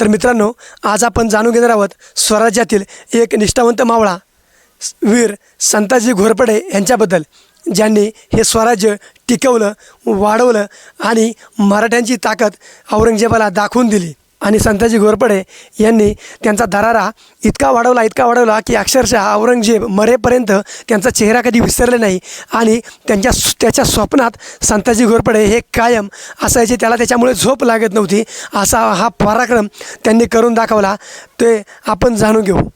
तर मित्रांनो आज आपण जाणून घेणार आहोत स्वराज्यातील एक निष्ठावंत मावळा वीर संताजी घोरपडे यांच्याबद्दल ज्यांनी हे स्वराज्य टिकवलं वाढवलं आणि मराठ्यांची ताकद औरंगजेबाला दाखवून दिली. आणि संताजी घोरपडे यांनी त्यांचा दरारा इतका वाढवला इतका वाढवला की अक्षरशः औरंगजेब मरेपर्यंत त्यांचा चेहरा कधी विसरले नाही. आणि त्यांच्या त्याच्या स्वप्नात संताजी घोरपडे हे कायम असायचे त्याला त्याच्यामुळे झोप लागत नव्हती. असा हा पराक्रम त्यांनी करून दाखवला. ते आपण जाणून घेऊ.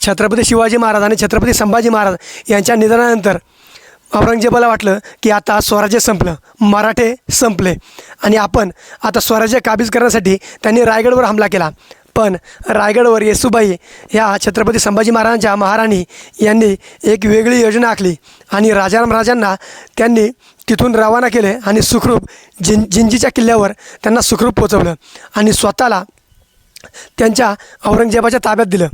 छत्रपती शिवाजी महाराज आणि छत्रपती संभाजी महाराज यांच्या निधनानंतर औरंगजेबाला वाटलं की आता स्वराज्य संपलं मराठे संपले. आणि आपण आता स्वराज्य काबीज करण्यासाठी त्यांनी रायगडवर हमला केला. पण रायगडवर येसुबाई ह्या छत्रपती संभाजी महाराजांच्या महाराणी यांनी एक वेगळी योजना आखली. आणि राजाराम राजांना त्यांनी तिथून रवाना केले आणि सुखरूप जिं जिंजीच्या किल्ल्यावर त्यांना सुखरूप पोचवलं आणि स्वतःला त्यांच्या औरंगजेबाच्या ताब्यात दिलं.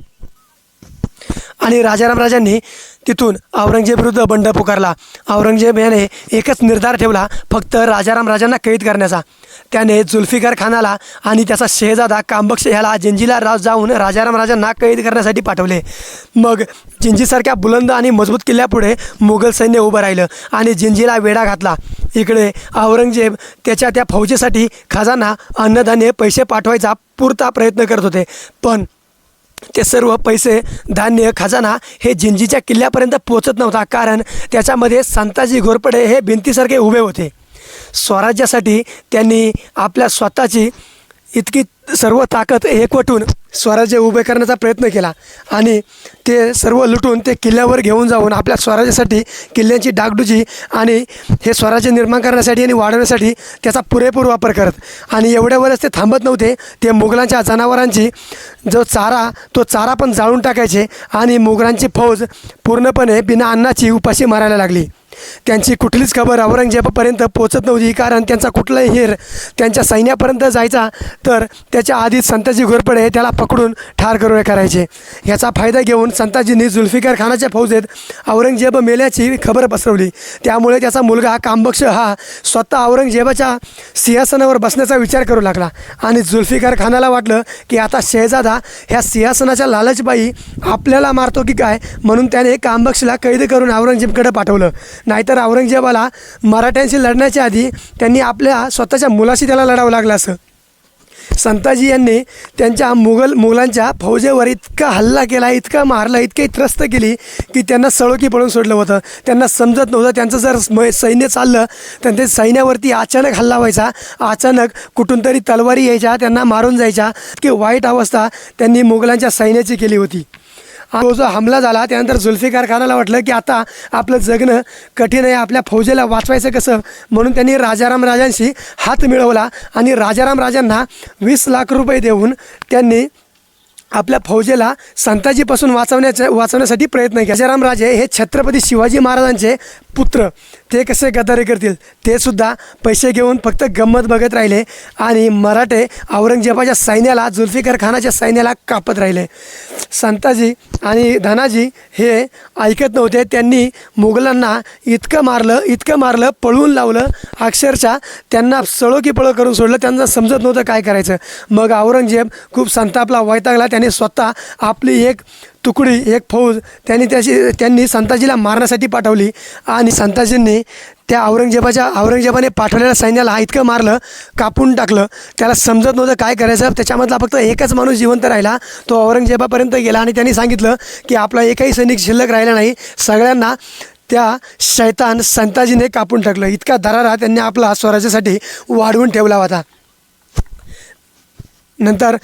आणि राजाराम राजांनी तिथून औरंगजेबविरुद्ध बंड पुकारला. औरंगजेब याने एकच निर्धार ठेवला फक्त राजाराम राजांना कैद करण्याचा. त्याने जुल्फिकार खानाला आणि त्याचा शहजादा कांबक्ष ह्याला जिंजीला राव जाऊन राजाराम राजांना कैद करण्यासाठी पाठवले. मग जिंजीसारख्या बुलंद आणि मजबूत किल्ल्यापुढे मुघल सैन्य उभं राहिलं आणि जिंजीला वेढा घातला. इकडे औरंगजेब त्याच्या त्या फौजेसाठी खजाना अन्नधान्य पैसे पाठवायचा पुरता प्रयत्न करत होते. पण ते सर्व पैसे धान्य खजाना हे जिंजीच्या किल्ल्यापर्यंत पोचत नव्हता. कारण त्याच्यामध्ये संताजी घोरपडे हे भिंतीसारखे उभे होते. स्वराज्यासाठी त्यांनी आपल्या स्वतःची इतकी सर्व ताकद एकवटून स्वराज्य उभे करण्याचा प्रयत्न केला आणि ते सर्व लुटून ते किल्ल्यावर घेऊन जाऊन आपल्या स्वराज्यासाठी किल्ल्यांची डागडुजी आणि हे स्वराज्य निर्माण करण्यासाठी आणि वाढवण्यासाठी त्याचा पुरेपूर वापर करत. आणि एवढ्यावरच ते थांबत नव्हते ते मुघलांच्या जनावरांची जो चारा तो चारा पण जाळून टाकायचे आणि मुघलांची फौज पूर्णपणे बिना अन्नाची उपाशी मारायला लागली. त्यांची कुठलीच खबर औरंगजेबापर्यंत पोचत नव्हती. कारण त्यांचा कुठलाही हेर त्यांच्या सैन्यापर्यंत जायचा तर त्याच्या आधीच संताजी घोरपडे त्याला पकडून ठार करून करायचे. याचा फायदा घेऊन संताजींनी जुल्फिकार खानाच्या फौजेत औरंगजेब मेल्याची खबर पसरवली. त्यामुळे त्याचा मुलगा कामबक्ष हा स्वतः औरंगजेबाच्या सिंहासनावर बसण्याचा विचार करू लागला आणि जुल्फिकार खानाला वाटलं की आता शहजादा ह्या सिंहासनाच्या लालचबाई आपल्याला मारतो की काय? म्हणून त्याने कामबक्षला कैद करून औरंगजेबकडे पाठवलं. नाहीतर औरंगजेबाला मराठ्यांशी लढण्याच्या आधी त्यांनी आपल्या स्वतःच्या मुलाशी त्याला लढावं लागलं असं. संताजी यांनी त्यांच्या मुघल मुघलांच्या फौजेवर इतका हल्ला केला इतका मारला इतकी त्रस्त केली की त्यांना सळोकी पळून सोडलं होतं. त्यांना समजत नव्हतं त्यांचं जर सैन्य चाललं तर ते सैन्यावरती अचानक हल्ला व्हायचा. अचानक कुठून तरी तलवारी यायच्या त्यांना मारून जायच्या. की वाईट अवस्था त्यांनी मुघलांच्या सैन्याची केली होती. तो जो हमला झाला त्यानंतर जुल्फिकार खानाला वाटलं की आता आपलं जगणं कठीण आहे आपल्या फौजेला वाचवायचं कसं? म्हणून त्यांनी राजाराम राजांशी हात मिळवला आणि राजाराम राजांना वीस लाख रुपये देऊन त्यांनी आपल्या फौजेला संताजीपासून वाचवण्याच्या वाचवण्यासाठी प्रयत्न केला. राजाराम राजे हे छत्रपती शिवाजी महाराजांचे पुत्र. ते कसे गद्दारी करतील? ते सुद्धा पैसे घेऊन फक्त गंमत बघत राहिले आणि मराठे औरंगजेबाच्या सैन्याला जुल्फिकार खानाच्या सैन्याला कापत राहिले. संताजी आणि धनाजी हे ऐकत नव्हते. त्यांनी मुघलांना इतकं मारलं इतकं मारलं पळवून लावलं. अक्षरशः त्यांना सळो की पळो करून सोडलं. त्यांना समजत नव्हतं काय करायचं. मग औरंगजेब खूप संतापला वैतागला. त्याने स्वतः आपली एक तुकडी एक फौज त्यांनी त्याची त्यांनी संताजीला मारण्यासाठी पाठवली. आणि संताजींनी त्या औरंगजेबाच्या औरंगजेबाने पाठवलेल्या सैन्याला इतकं मारलं कापून टाकलं. त्याला समजत नव्हतं काय करायचं. त्याच्यामधला फक्त एकच माणूस जिवंत राहिला. तो औरंगजेबापर्यंत गेला आणि त्यांनी सांगितलं की आपला एकही सैनिक शिल्लक राहिला नाही. सगळ्यांना त्या शैतान संताजीने कापून टाकलं. इतका दरारा त्यांनी आपला स्वराज्यासाठी वाढवून ठेवला होता. नंतर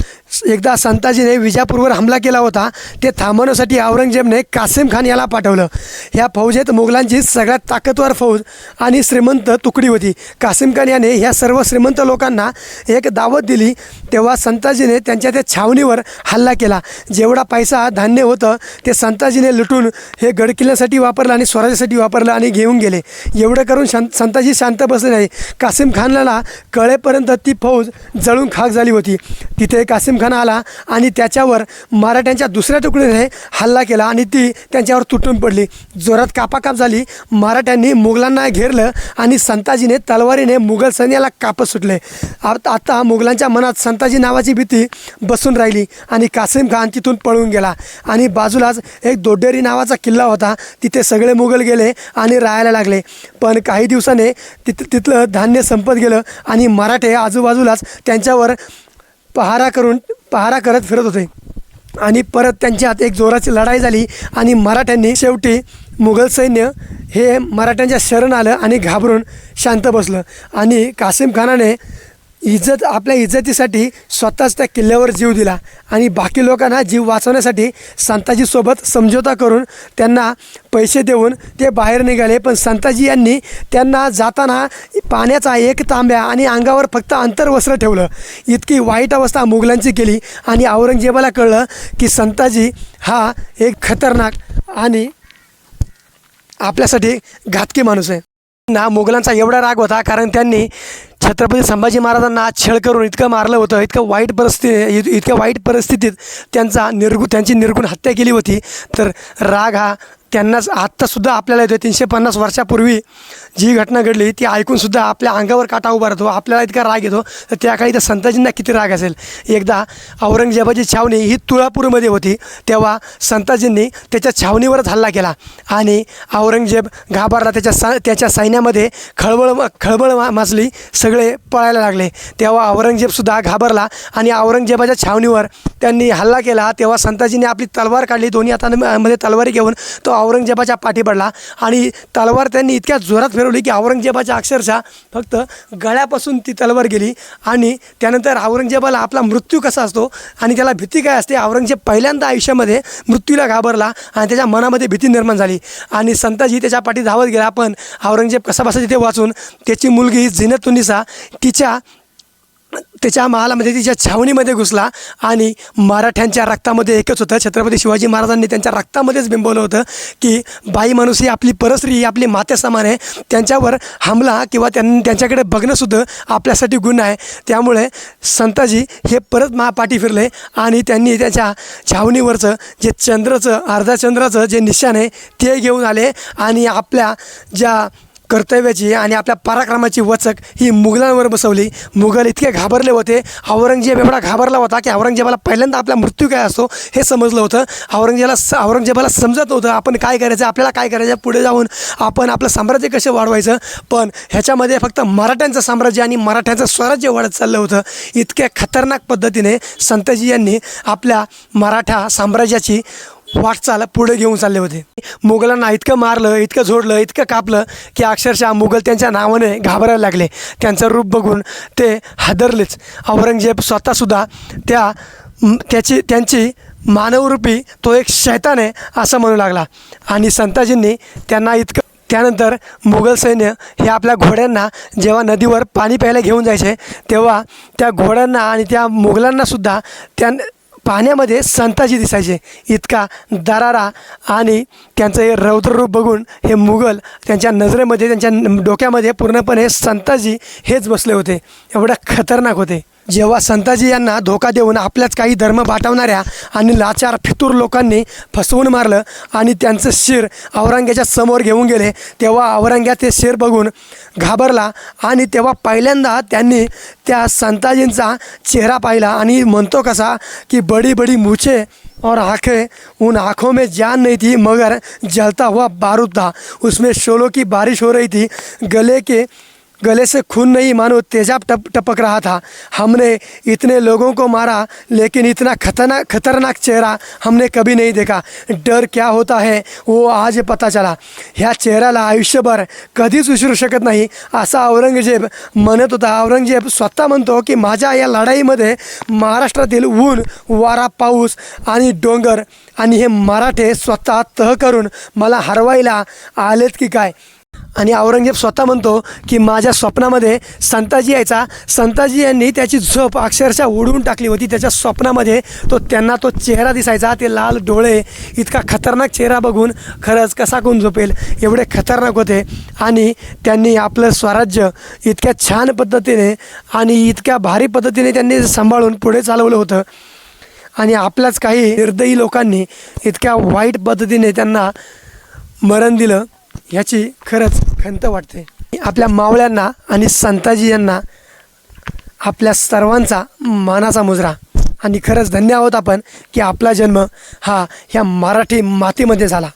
एकदा संताजीने विजापूरवर हमला केला होता. ते थांबवण्यासाठी औरंगजेबने कासिम खान याला पाठवलं. ह्या फौजेत मुघलांची सगळ्यात ताकदवार फौज आणि श्रीमंत तुकडी होती. कासिम खान याने ह्या सर्व श्रीमंत लोकांना एक दावत दिली. तेव्हा संताजीने त्यांच्या त्या छावणीवर हल्ला केला. जेवढा पैसा धान्य होतं ते संताजीने लुटून हे गडकिल्ल्यासाठी वापरलं आणि स्वराज्यासाठी वापरलं आणि घेऊन गेले. एवढं करून शांत संताजी शांत बसले नाही. कासिम खानला कळेपर्यंत ती फौज जळून खाक झाली होती. तिथे कासिम जिमखाना आला आणि त्याच्यावर मराठ्यांच्या दुसऱ्या तुकडीने हल्ला केला आणि ती त्यांच्यावर तुटून पडली. जोरात कापाकाप झाली. मराठ्यांनी मुघलांना घेरलं आणि संताजीने तलवारीने मुघल सैन्याला कापत सुटले. आत- आता मुघलांच्या मनात संताजी नावाची भीती बसून राहिली आणि कासिम खान तिथून पळून गेला. आणि बाजूलाच एक दोड्डेरी नावाचा किल्ला होता. तिथे सगळे मुघल गेले आणि राहायला लागले. पण काही दिवसाने तिथ तिथलं धान्य संपत गेलं आणि मराठे आजूबाजूलाच त्यांच्यावर पहारा करून पहारा करत फिरत होते. आणि परत त्यांच्या हात एक जोराची लढाई झाली आणि मराठ्यांनी शेवटी मुघल सैन्य हे मराठ्यांच्या शरण आलं आणि घाबरून शांत बसलं. आणि कासिम खानाने इज्जत आपल्या इज्जतीसाठी स्वतःच त्या किल्ल्यावर जीव दिला. आणि बाकी लोकांना जीव वाचवण्यासाठी संताजीसोबत समझोता करून त्यांना पैसे देऊन ते बाहेर निघाले. पण संताजी यांनी त्यांना जाताना पाण्याचा एक तांब्या आणि अंगावर फक्त अंतर्वस्त्र ठेवलं. इतकी वाईट अवस्था मुघलांची केली आणि औरंगजेबाला कळलं की संताजी हा एक खतरनाक आणि आपल्यासाठी घातकी माणूस आहे. ना मुघलांचा एवढा राग होता कारण त्यांनी छत्रपती संभाजी महाराजांना छळ करून इतकं मारलं होतं इतकं वाईट परिस्थिती इतक्या वाईट परिस्थितीत त्यांचा निर्गु त्यांची निर्गुण हत्या केली होती. तर राग हा त्यांनाच आत्तासुद्धा आपल्याला येतो तीनशे पन्नास वर्षापूर्वी जी घटना घडली ती ऐकूनसुद्धा आपल्या अंगावर काटा उभा राहतो. आपल्याला इतका राग येतो. तर त्या काळी त्या संताजींना किती राग असेल? एकदा औरंगजेबाची छावणी ही तुळापूरमध्ये होती. तेव्हा संताजींनी त्याच्या छावणीवरच हल्ला केला आणि औरंगजेब घाबरला. त्याच्या सा त्याच्या सैन्यामध्ये खळबळ खळबळ मा माजली. सगळे पळायला लागले. तेव्हा औरंगजेबसुद्धा घाबरला आणि औरंगजेबाच्या छावणीवर त्यांनी हल्ला केला. तेव्हा संताजींनी आपली तलवार काढली. दोन्ही हातांमध्ये तलवारी घेऊन तो औरंगजेबाच्या पाठी पडला आणि तलवार त्यांनी इतक्या जोरात फिरवली की औरंगजेबाच्या अक्षरशः फक्त गळ्यापासून ती तलवार गेली आणि त्यानंतर औरंगजेबाला आपला मृत्यू कसा असतो आणि त्याला भीती काय असते औरंगजेब पहिल्यांदा आयुष्यामध्ये मृत्यूला घाबरला आणि त्याच्या मनामध्ये भीती निर्माण झाली. आणि संताजी त्याच्या पाठी धावत गेला पण औरंगजेब कसा बसा तिथे वाचून त्याची मुलगी झिनतुनिसा तिच्या त्याच्या महालामध्ये म्हणजे तिच्या छावणीमध्ये घुसला आणि मराठ्यांच्या रक्तामध्ये एकच होतं. छत्रपती शिवाजी महाराजांनी त्यांच्या रक्तामध्येच बिंबवलं होतं की बाई माणूस ही आपली परस्त्री ही आपली मातेसमान आहे. त्यांच्यावर हमला किंवा त्यां त्यांच्याकडे बघणंसुद्धा आपल्यासाठी गुन्हा आहे. त्यामुळे संताजी हे परत महापाठी फिरले आणि त्यांनी त्याच्या छावणीवरचं जे चंद्राचं अर्धा चंद्राचं जे निशाण आहे ते घेऊन आले आणि आपल्या ज्या कर्तव्याची आणि आपल्या पराक्रमाची वचक ही मुघलांवर बसवली. मुघल इतके घाबरले होते. औरंगजेब एवढा घाबरला होता की औरंगजेबाला पहिल्यांदा आपला मृत्यू काय असतो हे समजलं होतं. औरंगजेबाला स औरंगजेबाला समजत नव्हतं आपण काय करायचं आपल्याला काय करायचं पुढे जाऊन आपण आपलं साम्राज्य कसं वाढवायचं. पण ह्याच्यामध्ये फक्त मराठ्यांचं साम्राज्य आणि मराठ्यांचं स्वराज्य वाढत चाललं होतं. इतक्या खतरनाक पद्धतीने संतजी यांनी आपल्या मराठा साम्राज्याची वाटचाल पुढे घेऊन चालले होते. मुघलांना इतकं मारलं इतकं झोडलं इतकं कापलं की अक्षरशः मुघल त्यांच्या नावाने घाबरायला लागले. त्यांचं रूप बघून ते हादरलेच. औरंगजेब स्वतःसुद्धा त्या त्याची त्यांची मानवरूपी तो एक शैतान आहे असं म्हणू लागला. आणि संताजींनी त्यांना इतकं त्यानंतर मुघल सैन्य हे आपल्या घोड्यांना जेव्हा नदीवर पाणी प्यायला घेऊन जायचे तेव्हा त्या घोड्यांना आणि त्या मुघलांनासुद्धा त्या पाण्यामध्ये संताजी दिसायचे. इतका दरारा आणि त्यांचं हे रौद्ररूप बघून हे मुघल त्यांच्या नजरेमध्ये त्यांच्या डोक्यामध्ये पूर्णपणे संताजी हेच बसले होते. एवढं खतरनाक होते. जेव्हा संताजी यांना धोका देऊन आपल्याच काही धर्म बाटवणाऱ्या आणि लाचार फितूर लोकांनी फसवून मारलं आणि त्यांचं शिर औरंग्याच्या समोर घेऊन गेले तेव्हा औरंग्या ते शिर बघून घाबरला आणि तेव्हा पहिल्यांदा त्यांनी त्या संताजींचा चेहरा पाहिला आणि म्हणतो कसा की बडी बडी मुछे और आंखें उन आँखों में जान नहीं थी मगर जलता हुआ बारूद था। उसमें शोलों की बारिश हो रही थी गले के गले से खून नहीं मानो तेजाब टप टपक रहा था। हमने इतने लोगों को मारा लेकिन इतना खतरनाक खतरनाक चेहरा हमने कभी नहीं देखा। डर क्या होता है वो आज पता चला। ह्या चेहऱ्याला आयुष्यभर कधीच विसरू शकत नाही असा औरंगजेब म्हणत होता। औरंगजेब स्वतः म्हणतो की माझ्या या लढाईमध्ये महाराष्ट्रातील ऊन वारा पाऊस आणि डोंगर आणि हे मराठे स्वतः तह करून मला हरवायला आलेत की काय? आणि औरंगजेब स्वतः म्हणतो की माझ्या स्वप्नामध्ये संताजी यायचा. संताजी यांनी त्याची झोप अक्षरशः उडवून टाकली होती. त्याच्या स्वप्नामध्ये तो त्यांना तो चेहरा दिसायचा. ते लाल डोळे इतका खतरनाक चेहरा बघून खरंच कसा कोण झोपेल? एवढे खतरनाक होते. आणि त्यांनी आपलं स्वराज्य इतक्या छान पद्धतीने आणि इतक्या भारी पद्धतीने त्यांनी सांभाळून पुढे चालवलं होतं. आणि आपल्याच काही निर्दयी लोकांनी इतक्या वाईट पद्धतीने त्यांना मरण दिलं. ह्याची खरंच खंत वाटते. आपल्या मावळ्यांना आणि संताजी यांना आपल्या सर्वांचा मानाचा मुजरा. आणि खरंच धन्य आहोत आपण की आपला जन्म हा ह्या मराठी मातीमध्ये झाला.